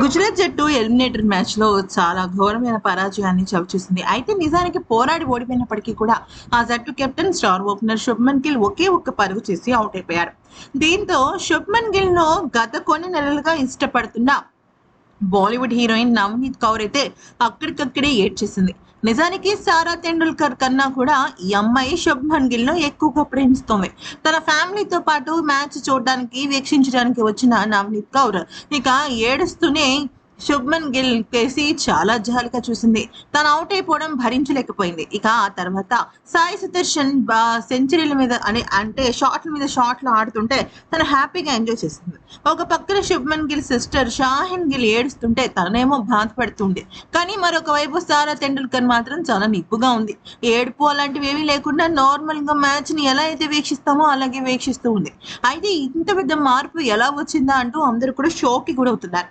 గుజరాత్ జట్టు ఎలిమినేటర్ మ్యాచ్లో చాలా ఘోరమైన పరాజయాన్ని చవిచూసింది. అయితే నిజానికి పోరాడి ఓడిపోయినప్పటికీ కూడా ఆ జట్టు captain star opener Shubman Gill ఒకే ఒక్క పరుగు చేసి అవుట్ అయిపోయారు దీంతో శుభ్మన్ గిల్ను గత కొన్ని నెలలుగా ఇష్టపడుతున్న బాలీవుడ్ హీరోయిన్ నవనీత్ కౌర్ అయితే అక్కడికక్కడే ఏడ్చేసింది. నిజానికి సారా తెండూల్కర్ కన్నా కూడా ఈ అమ్మాయి శుభ్మన్ గిల్ను ఎక్కువగా ప్రేమిస్తోంది. తన ఫ్యామిలీతో పాటు మ్యాచ్ చూడడానికి వీక్షించడానికి వచ్చిన నవనీత్ కౌర్ ఇక ఏడుస్తూనే శుభ్మన్ గిల్ కేసి చాలా జాలిగా చూసింది. తను అవుట్ అయిపోవడం భరించలేకపోయింది. ఇక ఆ తర్వాత సాయి సుదర్శన్ సెంచరీల మీద అని అంటే షాట్ల మీద షాట్లు ఆడుతుంటే తను హ్యాపీగా ఎంజాయ్ చేసింది. ఒక పక్కన శుభ్మన్ గిల్ సిస్టర్ షాహిన్ గిల్ ఏడుస్తుంటే తనేమో బాధపడుతుంది కానీ మరొక వైపు సారా తెండూల్కర్ మాత్రం చాలా నిప్పుగా ఉంది. ఏడుపు అలాంటివి ఏమీ లేకుండా నార్మల్గా మ్యాచ్ని మ్యాచ్ని ఎలా అయితే వీక్షిస్తామో అలాగే వీక్షిస్తూ ఉంది. అయితే ఇంత పెద్ద మార్పు ఎలా వచ్చిందా అంటూ అందరూ కూడా షోక్కి గురవుతున్నారు.